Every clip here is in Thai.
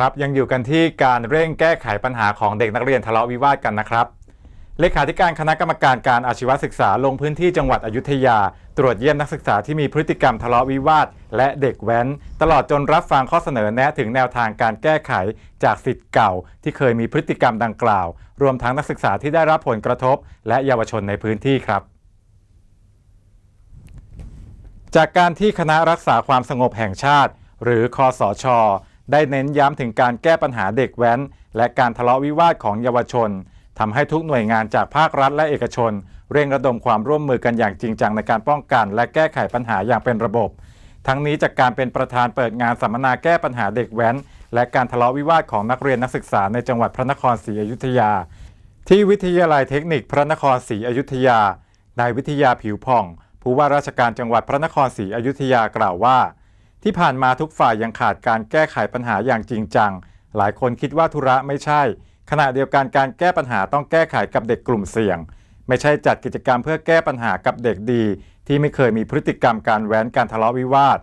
ครับยังอยู่กันที่การเร่งแก้ไขปัญหาของเด็กนักเรียนทะเลาะวิวาทกันนะครับ เลขาธิการคณะกรรมการการอาชีวศึกษาลงพื้นที่จังหวัดอยุธยา ตรวจเยี่ยมนักศึกษาที่มีพฤติกรรมทะเลาะวิวาท และเด็กแว้น ตลอดจนรับฟังข้อเสนอแนะถึงแนวทางการแก้ไขจากสิทธิ์เก่า ที่เคยมีพฤติกรรมดังกล่าว รวมทั้งนักศึกษาที่ได้รับผลกระทบ และเยาวชนในพื้นที่ครับจากการที่คณะรักษาความสงบแห่งชาติ หรือคอสช ได้เน้นย้ำถึงการแก้ปัญหาเด็กแว้น และการทะเลาะวิวาทของเยาวชนทำให้ทุกหน่วยงานจากภาครัฐและเอกชน เร่งระดมความร่วมมือกันอย่างจริงจังในการป้องกัน และแก้ไขปัญหาอย่างเป็นระบบ ทั้งนี้จากการเป็นประธานเปิดงานสัมมนาแก้ปัญหาเด็กแว้น และการทะเลาะวิวาทของนักเรียนนักศึกษาในจังหวัดพระนครศรีอยุธยา ที่วิทยาลัยเทคนิคพระนครศรีอยุธยานายวิทยาผิวผ่อง ผู้ว่าราชการจังหวัดพระนครศรีอยุธยากล่าวว่า ที่ผ่านมาทุกฝ่ายยังขาดการแก้ไขปัญหาอย่างจริงจัง หลายคนคิดว่าธุระไม่ใช่ ขณะเดียวกันการแก้ปัญหาต้องแก้ไขกับเด็กกลุ่มเสี่ยง ไม่ใช่จัดกิจกรรมเพื่อแก้ปัญหากับเด็กดี ที่ไม่เคยมีพฤติกรรมการแว้นการทะเลาะวิวาท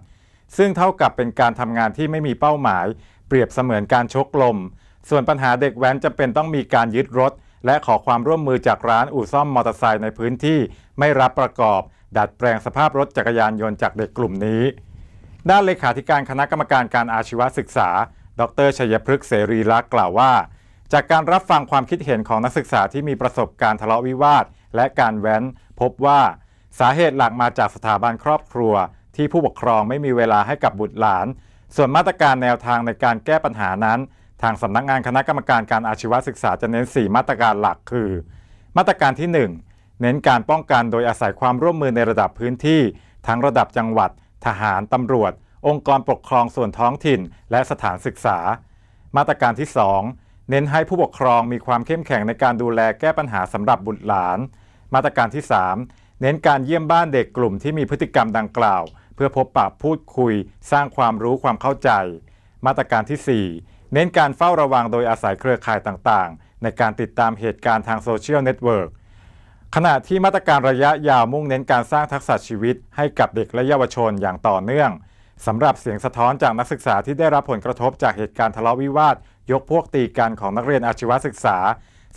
ซึ่งเท่ากับเป็นการทำงานที่ไม่มีเป้าหมาย เปรียบเสมือนการชกลม ส่วนปัญหาเด็กแว้นจำเป็นต้องมีการยึดรถ และขอความร่วมมือจากร้านอู่ซ่อมมอเตอร์ไซค์ในพื้นที่ ไม่รับประกอบ ดัดแปลงสภาพรถจักรยานยนต์จากเด็กกลุ่มนี้ ด้านเลขาธิการคณะกรรมการการอาชีวศึกษา ดรชัยพฤกษ์เสรีลักษ์กล่าวว่า จากการรับฟังความคิดเห็นของนักศึกษาที่มีประสบการณ์ทะเลาะวิวาท และการแว้น พบว่าสาเหตุหลักมาจากสถาบันครอบครัว ที่ผู้ปกครองไม่มีเวลาให้กับบุตรหลาน ส่วนมาตรการแนวทางในการแก้ปัญหานั้น ทางสำนักงานคณะกรรมการการอาชีวศึกษาจะเน้น 4 มาตรการหลักคือ มาตรการที่ 1 เน้นการป้องกันโดยอาศัยความร่วมมือในระดับพื้นที่ ทั้งระดับจังหวัด ทหาร ตำรวจ องค์กรปกครองส่วนท้องถิ่น และสถานศึกษา มาตรการที่ 2 เน้นให้ผู้ปกครองมีความเข้มแข็งในการดูแลแก้ปัญหาสำหรับบุตรหลาน มาตรการที่ 3 เน้นการเยี่ยมบ้านเด็กกลุ่มที่มีพฤติกรรมดังกล่าว เพื่อพบปะพูดคุย สร้างความรู้ความเข้าใจ มาตรการที่ 4 เน้นการเฝ้าระวังโดยอาศัยเครือข่ายต่างๆ ในการติดตามเหตุการณ์ทางโซเชียลเน็ตเวิร์ก ขณะที่มาตรการระยะยาวมุ่งเน้นการสร้างทักษะชีวิตให้กับเด็กและเยาวชนอย่างต่อเนื่องสำหรับเสียงสะท้อนจากนักศึกษาที่ได้รับผลกระทบจากเหตุการณ์ทะเลาะวิวาท ยกพวกตีกันของนักเรียนอาชีวศึกษา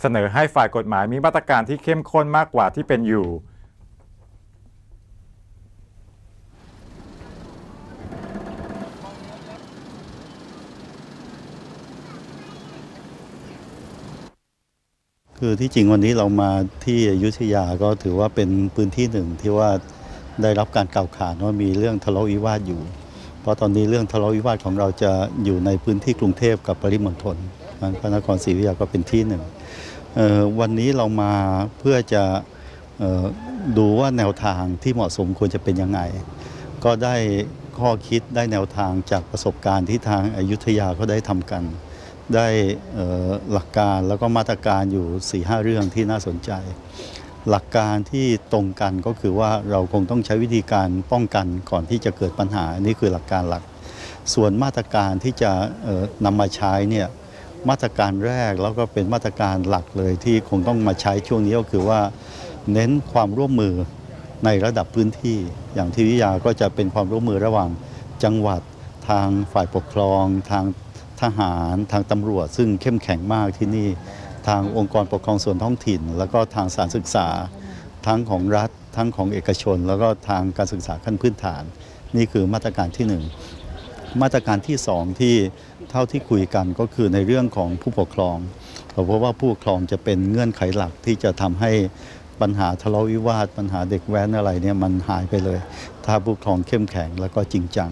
เสนอให้ฝ่ายกฎหมายมีมาตรการที่เข้มข้นมากกว่าที่เป็นอยู่ คือที่จริงวันนี้เรามาที่อยุธยาก็ถือว่าเป็นพื้นที่หนึ่งที่ว่าได้รับการกล่าวขานว่ามีเรื่องทะเลาะวิวาทอยู่ เพราะตอนนี้เรื่องทะเลาะวิวาทของเราจะอยู่ในพื้นที่กรุงเทพกับปริมณฑลมันพระนครศรีอยุธยาก็เป็นที่หนึ่งวันนี้เรามาเพื่อจะออดูว่าแนวทางที่เหมาะสมควรจะเป็นยังไง ก็ได้ข้อคิดได้แนวทางจากประสบการณ์ที่ทางอายุทยาเขาได้ทำกัน ได้หลักการแล้วก็มาตรการอยู่4ีหเรื่องที่น่าสนใจ หลักการที่ตรงกันก็คือว่าเราคงต้องใช้วิธีการป้องกันก่อนที่จะเกิดปัญหานี่คือหลักการหลัก ส่วนมาตรการที่จะนำมาใช้เนี่ยมาตรการแรกแล้วก็เป็นมาตรการหลักเลยที่คงต้องมาใช้ช่วงนี้ก็คือว่าเน้นความร่วมมือในระดับพื้นที่ อย่างที่วิทยาก็จะเป็นความร่วมมือระหว่างจังหวัดทางฝ่ายปกครอง ทาง ทหารทางตำรวจ ซึ่งเข้มแข็งมากที่นี่ทางองค์กรปกครองส่วนท้องถิ่น แล้วก็ทางสถารศึกษา ทั้งของรัฐ ทั้งของเอกชน แล้วก็ทางการศึกษาขั้นพื้นฐาน นี่คือมาตรการที่หนึ่งมาตรการที่สองที่เท่าที่คุยกันก็คือในเรื่องของผู้ปกครองเพราะว่าผู้ปกครองจะเป็นเงื่อนไขหลักที่จะทำให้ปัญหาทะเลาะวิวาท ปัญหาเด็กแว้นอะไรเนี่ยมันหายไปเลย ถ้าผู้ปกครองเข้มแข็งแล้วก็จริงจัง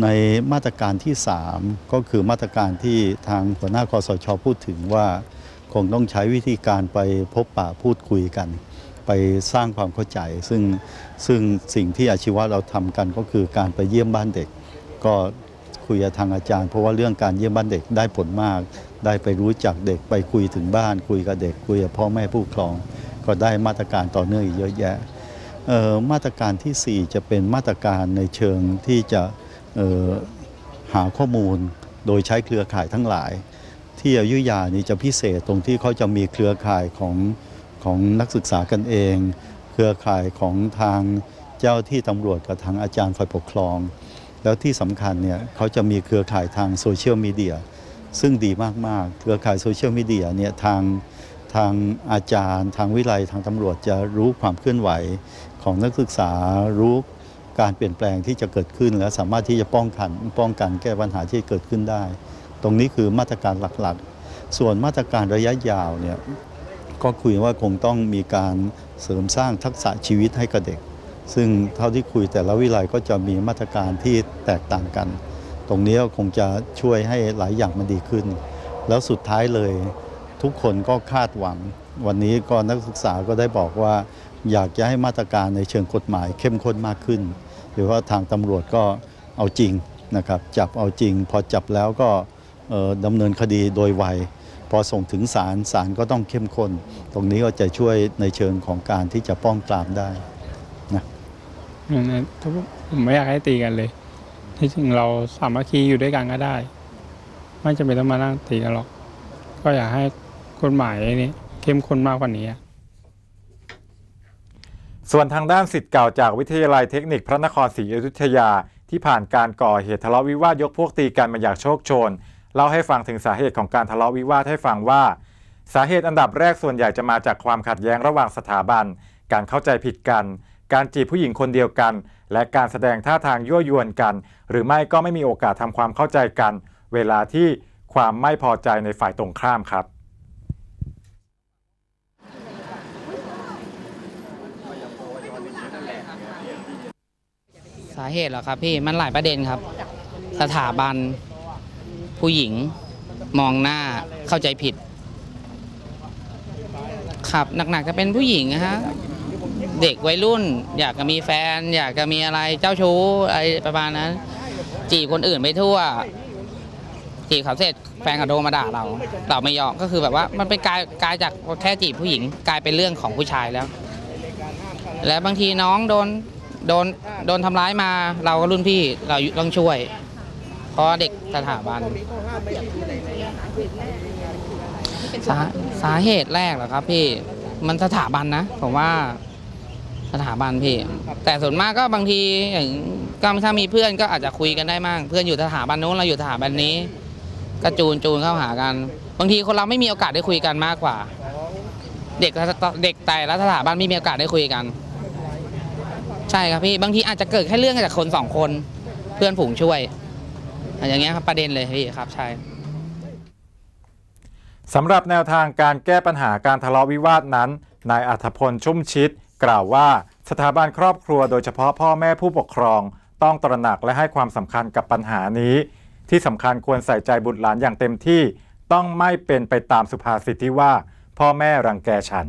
ในมาตรการที่ 3 ก็คือมาตรการที่ทางหัวหน้าคอสชพูดถึงว่า คงต้องใช้วิธีการไปพบปะพูดคุยกัน ไปสร้างความเข้าใจ ซึ่งซึ่งสิ่งที่อาชีวะเราทำกันก็คือการไปเยี่ยมบ้านเด็ก ก็คุยกับทางอาจารย์ เพราะว่าเรื่องการเยี่ยมบ้านเด็กได้ผลมาก ได้ไปรู้จักเด็กไปคุยถึงบ้าน คุยกับเด็ก คุยกับพ่อแม่ผู้ปกครอง ก็ได้มาตรการต่อเนื่องอีกเยอะแยะมาตรการทีสี่4 จะเป็นมาตรการในเชิงที่จะ หาข้อมูลโดยใช้เครือข่ายทั้งหลาย ที่อยุธยานี่จะพิเศษตรงที่เขาจะมีเครือข่ายของของนักศึกษากันเอง เครือข่ายของทางเจ้าที่ตำรวจกับทางอาจารย์ฝ่ายปกครอง แล้วที่สำคัญเนี่ยเขาจะมีเครือข่ายทางโซเชียลมีเดียซึ่งดีมาก ๆ เครือข่ายโซเชียลมีเดียเนี่ยทางทางอาจารย์ ทางวิไลทางตำรวจจะรู้ความเคลื่อนไหวของนักศึกษารู้ การเปลี่ยนแปลงที่จะเกิดขึ้น และสามารถที่จะป้องกันป้องกันแก้ปัญหาที่เกิดขึ้นได้ ตรงนี้คือมาตรการหลักๆ ส่วนมาตรการระยะยาวเนี่ยก็คุยว่าคงต้องมีการเสริมสร้างทักษะชีวิตให้กับเด็ก ซึ่งเท่าที่คุยแต่ละวิไลก็จะมีมาตรการที่แตกต่างกัน ตรงนี้คงจะช่วยให้หลายอย่างมันดีขึ้น แล้วสุดท้ายเลยทุกคนก็คาดหวัง วันนี้ก็นักศึกษาก็ได้บอกว่า อยากจะให้มาตรการในเชิงกฎหมายเข้มข้นมากขึ้น หรือว่าทางตำรวจก็เอาจริงนะครับจับเอาจริง พอจับแล้วก็ดำเนินคดีโดยไวพอส่งถึงศาลศาลก็ต้องเข้มข้น ตรงนี้ก็จะช่วยในเชิงของการที่จะป้องปรามได้นั้นทุกผมไม่อยากให้ตีกันเลย ที่จริงเราสามัคคีอยู่ด้วยกันก็ได้ ไม่จำเป็นต้องมานั่งตีกันหรอก ก็อยากให้กฎหมายนี้เข้มข้นมากกว่านี้ ส่วนทางด้านสิทธิ์เก่าจากวิทยาลัยเทคนิคพระนครศรีอยุธยา ที่ผ่านการก่อเหตุทะเลาะวิวาทยกพวกตีกันมาอย่างโชคโชนเล่าให้ฟังถึงสาเหตุของการทะเลาะวิวาทให้ฟังว่า สาเหตุอันดับแรกส่วนใหญ่จะมาจากความขัดแย้งระหว่างสถาบัน การเข้าใจผิดกัน การจีบผู้หญิงคนเดียวกัน และการแสดงท่าทางยั่วยวนกัน หรือไม่ก็ไม่มีโอกาสทำความเข้าใจกัน เวลาที่ความไม่พอใจในฝ่ายตรงข้ามครับาเหตุเหรอครับพี่มันหลายประเด็นครับ สถาบัน ผู้หญิง มองหน้าเข้าใจผิด ครับหนักๆจะเป็นผู้หญิงนะฮะเด็กวัยรุ่น อยากจะมีแฟน อยากจะมีอะไรเจ้าชู้อะไรประมาณนั้น จีบคนอื่นไปทั่ว จีบเขาเสร็จแฟนเขาโทรมาด่าเรา เราไม่ยอมก็คือแบบว่ามันเป็นกลายกลายจากแค่จีบผู้หญิง กลายเป็นเรื่องของผู้ชายแล้ว และบางทีน้องโดน โดนโดนทำร้ายมาเราก็รุ่นพี่เราต้องช่วย เพราะเด็กสถาบันสาสาเหตุแรกเหรอครับ พี่มันสถาบันนะผมว่าสถาบันพี่ แต่ส่วนมากก็บางทีอย่างก็ถ้ามีเพื่อนก็อาจจะคุยกันได้มั่งเพื่อนอยู่สถาบันนู้นเราอยู่สถาบันนี้ก็จูนจูนเข้าหากัน บางทีคนเราไม่มีโอกาสได้คุยกันมากกว่า เด็กเด็กแต่ละสถาบันไม่มีโอกาสได้คุยกัน ใช่ครับพี่บางทีอาจจะเกิดแค่เรื่องจากคนสองคน เพื่อนฝูงช่วยอะอย่างเงี้ยครับประเด็นเลยพี่ครับใช่สำหรับแนวทางการแก้ปัญหาการทะเลาะวิวาทนั้นนายอัธพลชุ่มชิด กล่าวว่าสถาบันครอบครัวโดยเฉพาะพ่อแม่ผู้ปกครอง ต้องตระหนักและให้ความสำคัญกับปัญหานี้ ที่สำคัญควรใส่ใจบุตรหลานอย่างเต็มที่ ต้องไม่เป็นไปตามสุภาษิตที่ว่า พ่อแม่รังแกฉัน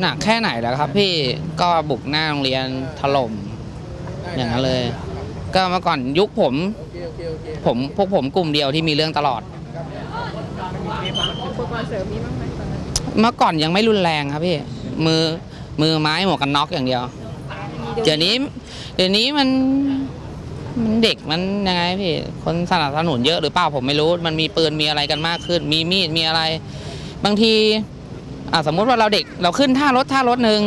หนักแค่ไหนแล้วครับพี่ก็บุกหน้าโรงเรียนถล่มอย่างนั้นเลย ก็เมื่อก่อนยุคผม ผมพวกผมกลุ่มเดียวที่มีเรื่องตลอดเมื่อก่อนยังไม่รุนแรงครับพี่มือมือไม้หมวกกันน็อกอย่างเดียว เดี๋ยวนี้ เดี๋ยวนี้มันมันเด็กมันยังไงพี่คนสนับสนุนเยอะหรือเปล่าผมไม่รู้ มันมีปืนมีอะไรกันมากขึ้น มีมีดมีอะไร บางที อะสมมุติว่าเราเด็กเราขึ้นท่ารถท่ารถหนึ่ง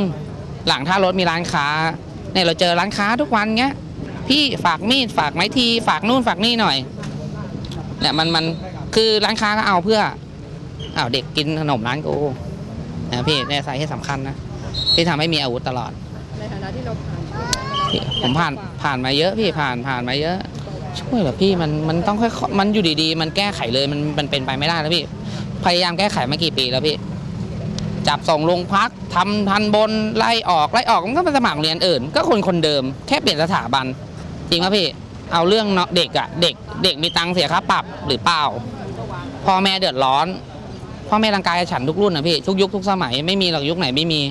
หลังท่ารถมีร้านค้าเนี่ยเราเจอร้านค้าทุกวันเงี้ยพี่ฝากมีดฝากไม้ที ฝากนู่นฝากนี่หน่อยเนี่ยมันมันคือร้านค้าก็เอาเพื่ออ้าวเด็กกินขนมร้านกูนะพี่เนี่ยสาเหตุสำคัญนะที่ทำให้มีอาวุธตลอดในฐานะที่เราผ่านพี่ผมผ่านผ่านมาเยอะพี่ผ่านผ่านมาเยอะ ช่วยเหรอพี่มันมันต้องค่อยๆมันอยู่ดีๆ มันแก้ไขเลยมันมันเป็นไปไม่ได้แล้วพี่ พยายามแก้ไขมากี่ปีแล้วพี่ จับส่งโรงพักทำทันบนไล่ออกไล่ออกมันก็ไปสมัครเรียนอื่น ก็คนคนเดิมแค่เปลี่ยนสถาบัน จริงป่ะพี่เอาเรื่องเนาะเด็กอะเด็กเด็กมีตังค์เสียค่าปรับหรือเปล่าพ่อแม่เดือดร้อนพ่อแม่ร่างกายฉันทุกรุ่นนะพี่ทุกยุคทุกสมัยไม่มีหรอกยุคไหนไม่มี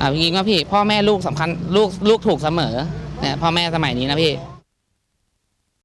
อ่าจริงว่าพี่ พ่อแม่ลูกสำคัญลูกลูกถูกเสมอเนี่ยพ่อแม่สมัยนี้นะพี่